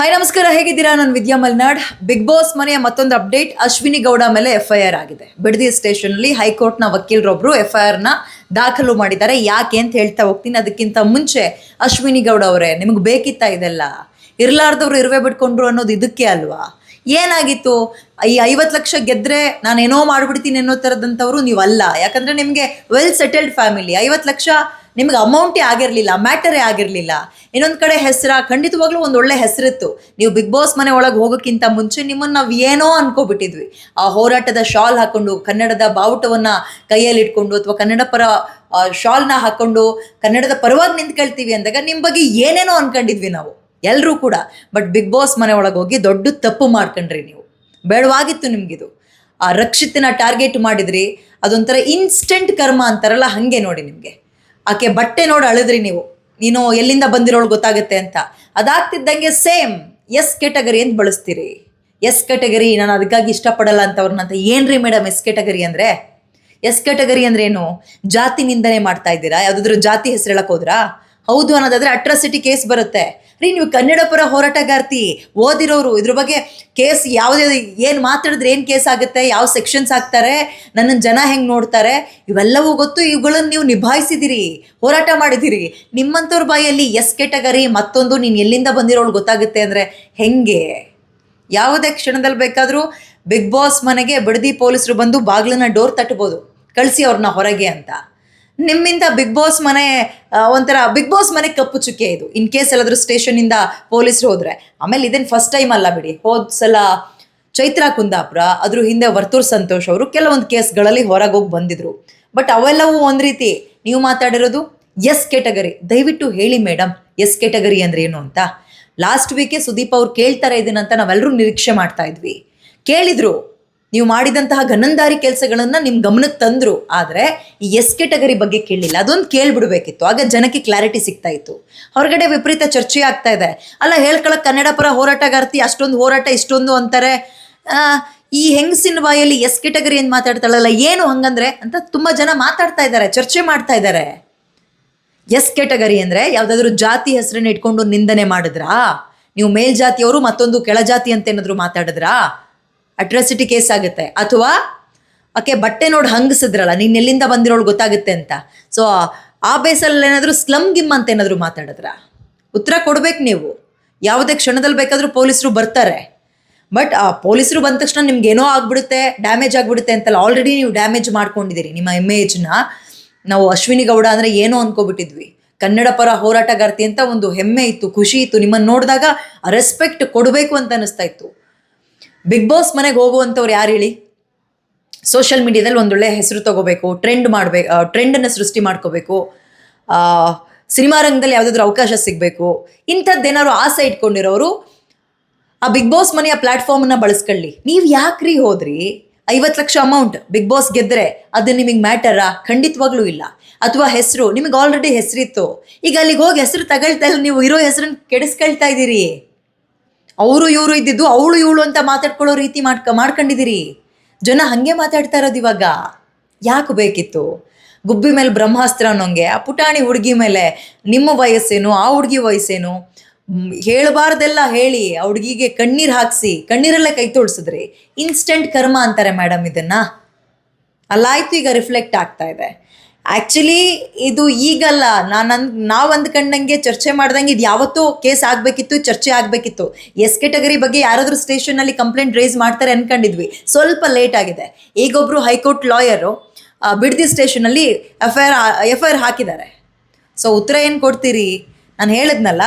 Hi ನಮಸ್ಕಾರ. ಹೇಗಿದ್ದೀರಾ? ನಾನು ವಿದ್ಯಾ ಮಲ್ನಾಡ್. ಬಿಗ್ ಬಾಸ್ ಮನೆಯ ಮತ್ತೊಂದು ಅಪ್ಡೇಟ್. ಅಶ್ವಿನಿ ಗೌಡ ಮೇಲೆ ಎಫ್ಐಆರ್ ಆಗಿದೆ. ಬಿಡದಿ ಸ್ಟೇಷನ್ ಅಲ್ಲಿ ಹೈಕೋರ್ಟ್ನ ಐ ಆರ್ನ ದಾಖಲು ಮಾಡಿದ್ದಾರೆ. ಯಾಕೆ ಅಂತ ಹೇಳ್ತಾ ಹೋಗ್ತೀನಿ. ಅದಕ್ಕಿಂತ ಮುಂಚೆ ಅಶ್ವಿನಿ ಗೌಡ ಅವರೇ, ನಿಮಗೆ ಬೇಕಿತ್ತ ಇದೆಲ್ಲ? ಇರ್ಲಾರ್ದವ್ರು ಇರುವೆ ಬಿಟ್ಕೊಂಡ್ರು ಅನ್ನೋದು ಇದಕ್ಕೆ ಅಲ್ವಾ? ಏನಾಗಿತ್ತು? ಈ ಐವತ್ತು ಲಕ್ಷ ಗೆದ್ರೆ ನಾನು ಏನೋ ಮಾಡ್ಬಿಡ್ತೀನಿ ಅನ್ನೋ ಥರದಂಥವ್ರು ನೀವಲ್ಲ. ಯಾಕಂದ್ರೆ ನಿಮಗೆ ವೆಲ್ ಸೆಟಲ್ಡ್ ಫ್ಯಾಮಿಲಿ ಐವತ್ತು ಲಕ್ಷ ನಿಮ್ಗೆ ಅಮೌಂಟೇ ಆಗಿರಲಿಲ್ಲ ಮ್ಯಾಟರೇ ಆಗಿರಲಿಲ್ಲ. ಇನ್ನೊಂದು ಕಡೆ ಹೆಸರ, ಖಂಡಿತವಾಗ್ಲೂ ಒಂದು ಒಳ್ಳೆ ಹೆಸರಿತ್ತು. ನೀವು ಬಿಗ್ ಬಾಸ್ ಮನೆ ಒಳಗೆ ಹೋಗೋಕ್ಕಿಂತ ಮುಂಚೆ ನಿಮ್ಮನ್ನು ನಾವು ಏನೋ ಅನ್ಕೋಬಿಟ್ಟಿದ್ವಿ. ಆ ಹೋರಾಟದ ಶಾಲ್ ಹಾಕೊಂಡು, ಕನ್ನಡದ ಬಾವುಟವನ್ನು ಕೈಯಲ್ಲಿ ಇಟ್ಕೊಂಡು ಅಥವಾ ಕನ್ನಡ ಪರ ಶಾಲ್ನ ಹಾಕೊಂಡು ಕನ್ನಡದ ಪರವಾಗಿ ನಿಂತ್ಕೊಳ್ತೀವಿ ಅಂದಾಗ ನಿಮ್ಮ ಬಗ್ಗೆ ಏನೇನೋ ಅನ್ಕೊಂಡಿದ್ವಿ ನಾವು ಎಲ್ಲರೂ ಕೂಡ. ಬಟ್ ಬಿಗ್ ಬಾಸ್ ಮನೆ ಒಳಗೆ ಹೋಗಿ ದೊಡ್ಡ ತಪ್ಪು ಮಾಡ್ಕೊಂಡ್ರಿ ನೀವು. ಬೇಡವಾಗಿತ್ತು ನಿಮಗಿದು. ಆ ರಕ್ಷಿತನ ಟಾರ್ಗೆಟ್ ಮಾಡಿದ್ರಿ. ಅದೊಂಥರ ಇನ್ಸ್ಟೆಂಟ್ ಕರ್ಮ ಅಂತಾರಲ್ಲ, ಹಾಗೆ ನೋಡಿ ನಿಮಗೆ. ಆಕೆ ಬಟ್ಟೆ ನೋಡಿ ಅಳಿದ್ರಿ ನೀವು. ನೀನು ಎಲ್ಲಿಂದ ಬಂದಿರೋಳು ಗೊತ್ತಾಗುತ್ತೆ ಅಂತ. ಅದಾಗ್ತಿದ್ದಂಗೆ ಸೇಮ್ ಎಸ್ ಕೆಟಗರಿ ಅಂತ ಬಳಸ್ತೀರಿ. ಎಸ್ ಕೆಟಗರಿ ನಾನು ಅದಕ್ಕಾಗಿ ಇಷ್ಟಪಡಲ್ಲ ಅಂತವ್ರನ್ನ ಅಂತ ಏನ್ರಿ ಮೇಡಮ್ ಎಸ್ ಕೆಟಗರಿ ಅಂದರೆ? ಎಸ್ ಕೆಟಗರಿ ಅಂದ್ರೆ ಏನು ಜಾತಿ ನಿಂದನೆ ಮಾಡ್ತಾ ಇದ್ದೀರಾ? ಯಾವುದಾದ್ರೂ ಜಾತಿ ಹೆಸರು ಹೇಳಕ್ ಹೋದ್ರಾ? ಹೌದು ಅನ್ನೋದಾದ್ರೆ ಅಟ್ರಾಸಿಟಿ ಕೇಸ್ ಬರುತ್ತೆ. ರೀ, ನೀವು ಕನ್ನಡ ಪರ ಹೋರಾಟಗಾರ್ತಿ ಓದಿರೋರು, ಇದ್ರ ಬಗ್ಗೆ ಕೇಸ್ ಯಾವುದೇ ಏನು ಮಾತಾಡಿದ್ರೆ ಏನು ಕೇಸ್ ಆಗುತ್ತೆ, ಯಾವ ಸೆಕ್ಷನ್ಸ್ ಹಾಕ್ತಾರೆ ನನ್ನನ್ನು ಜನ ಹೆಂಗೆ ನೋಡ್ತಾರೆ, ಇವೆಲ್ಲವೂ ಗೊತ್ತು ಇವುಗಳನ್ನು ನೀವು ನಿಭಾಯಿಸಿದಿರಿ, ಹೋರಾಟ ಮಾಡಿದಿರಿ. ನಿಮ್ಮಂಥವ್ರ ಬಾಯಲ್ಲಿ ಎಸ್ ಕೆಟಗರಿ, ಮತ್ತೊಂದು ನೀನು ಎಲ್ಲಿಂದ ಬಂದಿರೋಳು ಗೊತ್ತಾಗುತ್ತೆ ಅಂದರೆ ಹೆಂಗೆ? ಯಾವುದೇ ಕ್ಷಣದಲ್ಲಿ ಬೇಕಾದರೂ ಬಿಗ್ ಬಾಸ್ ಮನೆಗೆ ಬಡದಿ ಪೊಲೀಸರು ಬಂದು ಬಾಗಿಲನ್ನ ಡೋರ್ ತಟ್ಬೋದು. ಕಳಿಸಿ ಅವ್ರನ್ನ ಹೊರಗೆ ಅಂತ. ನಿಮ್ಮಿಂದ ಬಿಗ್ ಬಾಸ್ ಮನೆ ಒಂಥರ ಬಿಗ್ ಬಾಸ್ ಮನೆ ಕಪ್ಪು ಚುಕ್ಕೆ ಇದು. ಇನ್ ಕೇಸ್ ಎಲ್ಲಾದರೂ ಸ್ಟೇಷನಿಂದ ಪೊಲೀಸರು ಹೋದ್ರೆ. ಆಮೇಲೆ ಇದೇನು ಫಸ್ಟ್ ಟೈಮ್ ಅಲ್ಲ ಬಿಡಿ. ಹೋದ ಸಲ ಚೈತ್ರಾ ಕುಂದಾಪುರ, ಅದ್ರ ಹಿಂದೆ ವರ್ತೂರ್ ಸಂತೋಷ್ ಅವರು ಕೆಲವೊಂದು ಕೇಸ್ಗಳಲ್ಲಿ ಹೊರಗೆ ಹೋಗಿ ಬಂದಿದ್ರು. ಬಟ್ ಅವೆಲ್ಲವೂ ಒಂದು ರೀತಿ ನೀವು ಮಾತಾಡಿರೋದು ಎಸ್ ಕೆಟಗರಿ ದಯವಿಟ್ಟು ಹೇಳಿ ಮೇಡಮ್ ಎಸ್ ಕೆಟಗರಿ ಅಂದ್ರೆ ಏನು ಅಂತ. ಲಾಸ್ಟ್ ವೀಕೆ ಸುದೀಪ್ ಅವ್ರು ಕೇಳ್ತಾರೆ ಇದನ್ನಂತ ನಾವೆಲ್ಲರೂ ನಿರೀಕ್ಷೆ ಮಾಡ್ತಾ ಇದ್ವಿ. ಕೇಳಿದ್ರು ನೀವು ಮಾಡಿದಂತಹ ಗನಂದಾರಿ ಕೆಲಸಗಳನ್ನ ನಿಮ್ಮ ಗಮನಕ್ಕೆ ತಂದ್ರು, ಆದರೆ ಈ ಎಸ್ ಕೆಟಗರಿ ಬಗ್ಗೆ ಕೇಳಲಿಲ್ಲ ಅದೊಂದು ಕೇಳ್ಬಿಡ್ಬೇಕಿತ್ತು. ಆಗ ಜನಕ್ಕೆ ಕ್ಲಾರಿಟಿ ಸಿಗ್ತಾ ಇತ್ತು. ಹೊರಗಡೆ ವಿಪರೀತ ಚರ್ಚೆ ಆಗ್ತಾ ಇದೆ. ಅಲ್ಲ, ಹೇಳ್ಕೊಳಕ್ ಕನ್ನಡ ಪರ ಹೋರಾಟಗಾರ್ತಿ ಅಷ್ಟೊಂದು ಹೋರಾಟ, ಇಷ್ಟೊಂದು ಅಂತಾರೆ. ಈ ಹೆಂಗಸಿನ ಬಾಯಲ್ಲಿ ಎಸ್ ಕೆಟಗರಿ ಏನು ಮಾತಾಡ್ತಾಳಲ್ಲ, ಏನು ಹಂಗಂದ್ರೆ ಅಂತ ತುಂಬಾ ಜನ ಮಾತಾಡ್ತಾ ಇದ್ದಾರೆ, ಚರ್ಚೆ ಮಾಡ್ತಾ ಇದ್ದಾರೆ. ಎಸ್ ಕೆಟಗರಿ ಅಂದ್ರೆ ಯಾವ್ದಾದ್ರು ಜಾತಿ ಹೆಸರನ್ನ ಇಟ್ಕೊಂಡು ನಿಂದನೆ ಮಾಡಿದ್ರಾ? ನೀವು ಮೇಲ್ಜಾತಿಯವರು ಮತ್ತೊಂದು ಕೆಳಜಾತಿ ಅಂತ ಏನಾದರೂ ಮಾತಾಡಿದ್ರಾ? ಅಟ್ರಾಸಿಟಿ ಕೇಸ್ ಆಗುತ್ತೆ. ಅಥವಾ ಆಕೆ ಬಟ್ಟೆ ನೋಡಿ ಹಂಗಿಸಿದ್ರಲ್ಲ, ನೀನು ಎಲ್ಲಿಂದ ಬಂದಿರೋಳು ಗೊತ್ತಾಗುತ್ತೆ ಅಂತ. ಸೊ ಆ ಬೇಸಲ್ಲಿ ಏನಾದರೂ ಸ್ಲಮ್ ಗಿಮ್ ಅಂತ ಏನಾದರೂ ಮಾತಾಡಿದ್ರ? ಉತ್ತರ ಕೊಡ್ಬೇಕು ನೀವು. ಯಾವುದೇ ಕ್ಷಣದಲ್ಲಿ ಬೇಕಾದರೂ ಪೊಲೀಸರು ಬರ್ತಾರೆ. ಬಟ್, ಆ ಪೊಲೀಸರು ಬಂದ ತಕ್ಷಣ ನಿಮ್ಗೆ ಏನೋ ಆಗ್ಬಿಡುತ್ತೆ, ಡ್ಯಾಮೇಜ್ ಆಗ್ಬಿಡುತ್ತೆ ಅಂತಲ್ಲ ಆಲ್ರೆಡಿ ನೀವು ಡ್ಯಾಮೇಜ್ ಮಾಡ್ಕೊಂಡಿದ್ದೀರಿ. ನಿಮ್ಮ ಇಮೇಜ್ನ ನಾವು ಅಶ್ವಿನಿ ಗೌಡ ಅಂದರೆ ಏನೋ ಅಂದ್ಕೊಬಿಟ್ಟಿದ್ವಿ ಕನ್ನಡ ಪರ ಹೋರಾಟಗಾರ್ತಿ ಅಂತ ಒಂದು ಹೆಮ್ಮೆ ಇತ್ತು, ಖುಷಿ ಇತ್ತು. ನಿಮ್ಮನ್ನು ನೋಡಿದಾಗ ರೆಸ್ಪೆಕ್ಟ್ ಕೊಡಬೇಕು ಅಂತ ಅನಿಸ್ತಾ ಇತ್ತು. ಬಿಗ್ ಬಾಸ್ ಮನೆಗೆ ಹೋಗುವಂಥವ್ರು ಯಾರು ಹೇಳಿ? ಸೋಷಿಯಲ್ ಮೀಡಿಯಾದಲ್ಲಿ ಒಂದೊಳ್ಳೆ ಹೆಸರು ತಗೋಬೇಕು ಟ್ರೆಂಡ್ ಮಾಡಬೇಕು ಟ್ರೆಂಡನ್ನು ಸೃಷ್ಟಿ ಮಾಡ್ಕೋಬೇಕು. ಸಿನಿಮಾ ರಂಗದಲ್ಲಿ ಯಾವುದಾದ್ರೂ ಅವಕಾಶ ಸಿಗಬೇಕು. ಇಂಥದ್ದೇನಾದ್ರು ಆಸೆ ಇಟ್ಕೊಂಡಿರೋರು, ಆ ಬಿಗ್ ಬಾಸ್ ಮನೆಯ ಪ್ಲಾಟ್ಫಾರ್ಮನ್ನ ಬಳಸ್ಕೊಳ್ಳಿ. ನೀವು ಯಾಕ್ರಿ ಹೋದ್ರಿ? ಐವತ್ತು ಲಕ್ಷ ಅಮೌಂಟ್ ಬಿಗ್ ಬಾಸ್ ಗೆದ್ದರೆ ಅದು ನಿಮಗೆ ಮ್ಯಾಟರಾ ಖಂಡಿತವಾಗ್ಲೂ ಇಲ್ಲ. ಅಥವಾ ಹೆಸರು, ನಿಮಗೆ ಆಲ್ರೆಡಿ ಹೆಸರಿತ್ತು. ಈಗ ಅಲ್ಲಿಗೆ ಹೋಗಿ ಹೆಸರು ತಗೊಳ್ತಾ ಇಲ್ಲ ನೀವು ಇರೋ ಹೆಸರನ್ನು ಕೆಡಿಸ್ಕೊಳ್ತಾ ಇದ್ದೀರಿ. ಅವರು ಇವರು ಇದ್ದಿದ್ದು, ಅವಳು ಇವಳು ಅಂತ ಮಾತಾಡ್ಕೊಳ್ಳೋ ರೀತಿ ಮಾಡ್ಕ, ಮಾಡ್ಕೊಂಡಿದ್ದೀರಿ. ಜನ ಹಾಗೆ ಮಾತಾಡ್ತಾ ಇರೋದು ಇವಾಗ. ಯಾಕೆ ಬೇಕಿತ್ತು? ಗುಬ್ಬಿ ಮೇಲೆ ಬ್ರಹ್ಮಾಸ್ತ್ರ ಅನ್ನೋಂಗೆ, ಆ ಪುಟಾಣಿ ಹುಡುಗಿ ಮೇಲೆ ನಿಮ್ಮ ವಯಸ್ಸೇನು, ಆ ಹುಡುಗಿ ವಯಸ್ಸೇನು? ಹೇಳಬಾರ್ದೆಲ್ಲ ಹೇಳಿ, ಆ ಹುಡುಗಿಗೆ ಕಣ್ಣೀರು ಹಾಕಿಸಿ, ಕಣ್ಣೀರೆಲ್ಲ ಕೈ ತೋಡಿಸಿದ್ರಿ ಇನ್ಸ್ಟೆಂಟ್ ಕರ್ಮ ಅಂತಾರೆ ಮೇಡಮ್ ಇದನ್ನ. ಅಲ್ಲಾಯ್ತು, ಈಗ ರಿಫ್ಲೆಕ್ಟ್ ಆಗ್ತಾ ಇದೆ. ಆ್ಯಕ್ಚುಲಿ ಇದು ಈಗಲ್ಲ. ನಾನು ನಾವು ಅಂದ್ಕೊಂಡಂಗೆ ಚರ್ಚೆ ಮಾಡ್ದಂಗೆ ಇದು ಯಾವತ್ತೂ ಕೇಸ್ ಆಗಬೇಕಿತ್ತು, ಚರ್ಚೆ ಆಗಬೇಕಿತ್ತು. ಎಸ್ ಕೆಟಗರಿ ಬಗ್ಗೆ ಯಾರಾದರೂ ಸ್ಟೇಷನಲ್ಲಿ ಕಂಪ್ಲೇಂಟ್ ರೇಸ್ ಮಾಡ್ತಾರೆ ಅಂದ್ಕೊಂಡಿದ್ವಿ ಸ್ವಲ್ಪ ಲೇಟ್ ಆಗಿದೆ. ಈಗೊಬ್ಬರು high court lawyer Bidadi ಸ್ಟೇಷನಲ್ಲಿ F I R F I R ಹಾಕಿದ್ದಾರೆ. ಸೊ ಉತ್ತರ ಏನು ಕೊಡ್ತೀರಿ? ನಾನು ಹೇಳಿದ್ನಲ್ಲ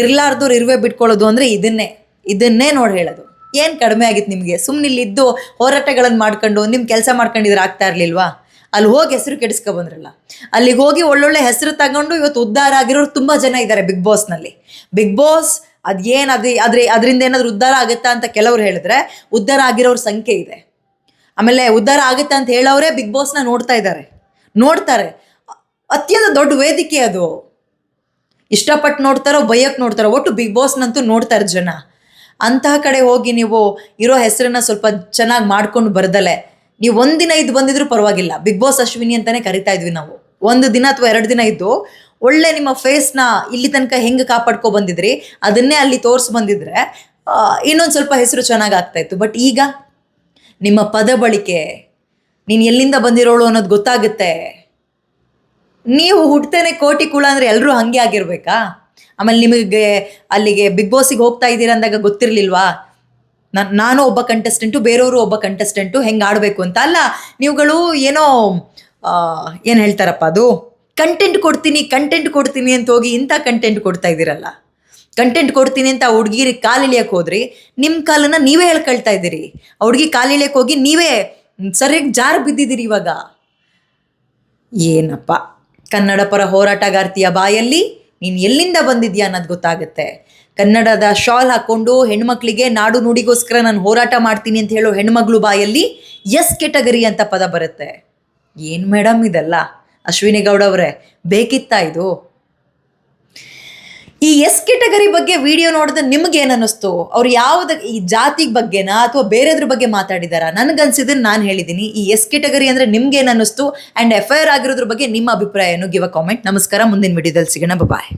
ಇರ್ಲಾರ್ದವ್ರು ಇರುವೆ ಬಿಟ್ಕೊಳ್ಳೋದು ಅಂದರೆ ಇದನ್ನೇ. ಇದನ್ನೇ ನೋಡಿ ಹೇಳೋದು. ಏನು ಕಡಿಮೆ ಆಗಿತ್ತು ನಿಮಗೆ? ಸುಮ್ಮನೆ ಇಲ್ಲಿದ್ದು ಹೋರಾಟಗಳನ್ನು ಮಾಡ್ಕೊಂಡು ನಿಮ್ಮ ಕೆಲಸ ಮಾಡ್ಕೊಂಡಿದ್ರೆ ಆಗ್ತಾ ಇರಲಿಲ್ವಾ? ಅಲ್ಲಿ ಹೋಗಿ ಹೆಸರು ಕೆಡಿಸ್ಕೊ ಬಂದ್ರಲ್ಲ. ಅಲ್ಲಿಗೆ ಹೋಗಿ ಒಳ್ಳೊಳ್ಳೆ ಹೆಸರು ತಗೊಂಡು ಇವತ್ತು ಉದ್ಧಾರ ಆಗಿರೋರು ತುಂಬ ಜನ ಇದ್ದಾರೆ ಬಿಗ್ ಬಾಸ್ನಲ್ಲಿ ಬಿಗ್ ಬಾಸ್ ಅದೇನು ಅದು ಅದ್ರ ಅದರಿಂದ ಏನಾದರೂ ಉದ್ಧಾರ ಆಗುತ್ತಾ ಅಂತ ಕೆಲವರು ಹೇಳಿದ್ರೆ ಉದ್ಧಾರ ಆಗಿರೋರ ಸಂಖ್ಯೆ ಇದೆ. ಆಮೇಲೆ ಉದ್ಧಾರ ಆಗುತ್ತೆ ಅಂತ ಹೇಳೋರೇ ಬಿಗ್ ಬಾಸ್ನ ನೋಡ್ತಾ ಇದ್ದಾರೆ ನೋಡ್ತಾರೆ. ಅತ್ಯಂತ ದೊಡ್ಡ ವೇದಿಕೆ ಅದು. ಇಷ್ಟಪಟ್ಟು ನೋಡ್ತಾರೋ ಬೈಯಕ್ಕೆ ನೋಡ್ತಾರೋ ಒಟ್ಟು ಬಿಗ್ ಬಾಸ್ನಂತೂ ನೋಡ್ತಾರೆ ಜನ. ಅಂತಹ ಕಡೆ ಹೋಗಿ ನೀವು ಇರೋ ಹೆಸರನ್ನ ಸ್ವಲ್ಪ ಚೆನ್ನಾಗಿ ಮಾಡ್ಕೊಂಡು ಬರ್ದಲೆ. ನೀವು ಒಂದಿನ ಇದು ಬಂದಿದ್ರು ಪರವಾಗಿಲ್ಲ. ಬಿಗ್ ಬಾಸ್ ಅಶ್ವಿನಿ ಅಂತಾನೆ ಕರಿತಾ ಇದ್ವಿ ನಾವು. ಒಂದು ದಿನ ಅಥವಾ ಎರಡು ದಿನ ಇದ್ದು ಒಳ್ಳೆ ನಿಮ್ಮ ಫೇಸ್ನ ಇಲ್ಲಿ ತನಕ ಹೆಂಗೆ ಕಾಪಾಡ್ಕೊ ಬಂದಿದ್ರಿ? ಅದನ್ನೇ ಅಲ್ಲಿ ತೋರಿಸಿ ಬಂದಿದ್ರೆ ಇನ್ನೊಂದು ಸ್ವಲ್ಪ ಹೆಸರು ಚೆನ್ನಾಗಿ ಆಗ್ತಾ ಇತ್ತು. ಬಟ್ ಈಗ ನಿಮ್ಮ ಪದ ಬಳಿಕೆ ನೀನು ಎಲ್ಲಿಂದ ಬಂದಿರೋಳು ಅನ್ನೋದು ಗೊತ್ತಾಗುತ್ತೆ. ನೀವು ಹುಟ್ಟೇನೆ ಕೋಟಿ ಕುಳ ಅಂದರೆ ಎಲ್ಲರೂ ಹಾಗೆ ಆಗಿರ್ಬೇಕಾ? ಆಮೇಲೆ ನಿಮಗೆ ಅಲ್ಲಿಗೆ ಬಿಗ್ ಬಾಸಿಗೆ ಹೋಗ್ತಾ ಇದ್ದೀರಾ ಅಂದಾಗ ಗೊತ್ತಿರಲಿಲ್ವಾ? ನಾನು ನಾನು ಒಬ್ಬ ಕಂಟೆಸ್ಟೆಂಟು ಬೇರೆಯವರು ಒಬ್ಬ ಕಂಟೆಸ್ಟೆಂಟು ಹೆಂಗೆ ಆಡಬೇಕು ಅಂತ. ಅಲ್ಲ, ನೀವುಗಳು ಏನೋ ಏನು ಹೇಳ್ತಾರಪ್ಪ ಅದು? ಕಂಟೆಂಟ್ ಕೊಡ್ತೀನಿ ಕಂಟೆಂಟ್ ಕೊಡ್ತೀನಿ ಅಂತ ಹೋಗಿ ಇಂಥ ಕಂಟೆಂಟ್ ಕೊಡ್ತಾ ಇದ್ದೀರಲ್ಲ. ಕಂಟೆಂಟ್ ಕೊಡ್ತೀನಿ ಅಂತ ಹುಡುಗಿರಿ ಕಾಲಿಳಿಯಕ್ಕೆ ಹೋದ್ರಿ ನಿಮ್ಮ ಕಾಲನ್ನ ನೀವೇ ಹೇಳ್ಕೊಳ್ತಾ ಇದ್ದೀರಿ. ಆ ಹುಡುಗಿ ಕಾಲಿಳಿಯಕ್ಕೆ ಹೋಗಿ ನೀವೇ ಸರಿಯಾಗಿ ಜಾರು ಬಿದ್ದಿದ್ದೀರಿ ಇವಾಗ. ಏನಪ್ಪ? ಕನ್ನಡ ಪರ ಹೋರಾಟಗಾರ್ತಿಯ ಬಾಯಲ್ಲಿ ನೀನು ಎಲ್ಲಿಂದ ಬಂದಿದ್ಯಾ ಅನ್ನೋದು ಗೊತ್ತಾಗುತ್ತೆ. ಕನ್ನಡದ ಶಾಲ್ ಹಾಕ್ಕೊಂಡು ಹೆಣ್ಮಕ್ಳಿಗೆ ನಾಡು ನುಡಿಗೋಸ್ಕರ ನಾನು ಹೋರಾಟ ಮಾಡ್ತೀನಿ ಅಂತ ಹೇಳೋ ಹೆಣ್ಮಗಳು ಬಾಯಲ್ಲಿ ಎಸ್ ಕೆಟಗರಿ ಅಂತ ಪದ ಬರುತ್ತೆ. ಏನು ಮೇಡಮ್ ಇದೆಲ್ಲ? ಅಶ್ವಿನಿ ಗೌಡ ಅವರೇ ಬೇಕಿತ್ತಾ ಇದು? ಈ ಎಸ್ ಕೆಟಗರಿ ಬಗ್ಗೆ ವಿಡಿಯೋ ನೋಡಿದ್ರೆ ನಿಮ್ಗೆ ಏನ್ ಅನ್ನಿಸ್ತು? ಅವ್ರು ಯಾವ್ದು ಈ ಜಾತಿ ಬಗ್ಗೆನಾ ಅಥವಾ ಬೇರೆದ್ರ ಬಗ್ಗೆ ಮಾತಾಡಿದಾರ? ನನ್ಗನ್ಸಿದ್ರೆ ನಾನು ಹೇಳಿದ್ದೀನಿ ಈ ಎಸ್ ಕೆಟಗರಿ ಅಂದ್ರೆ ನಿಮ್ಗೆ ಏನ್ ಅನ್ನಿಸ್ತು? ಅಂಡ್ ಎಫ್ ಐ ಆಗಿರೋದ್ರ ಬಗ್ಗೆ ನಿಮ್ಮ ಅಭಿಪ್ರಾಯನು ಗಿವ್ ಅ ಕಾಮೆಂಟ್ ನಮಸ್ಕಾರ, ಮುಂದಿನ ವಿಡಿಯೋದಲ್ಲಿ ಸಿಗೋಣ. ಬಾಯ್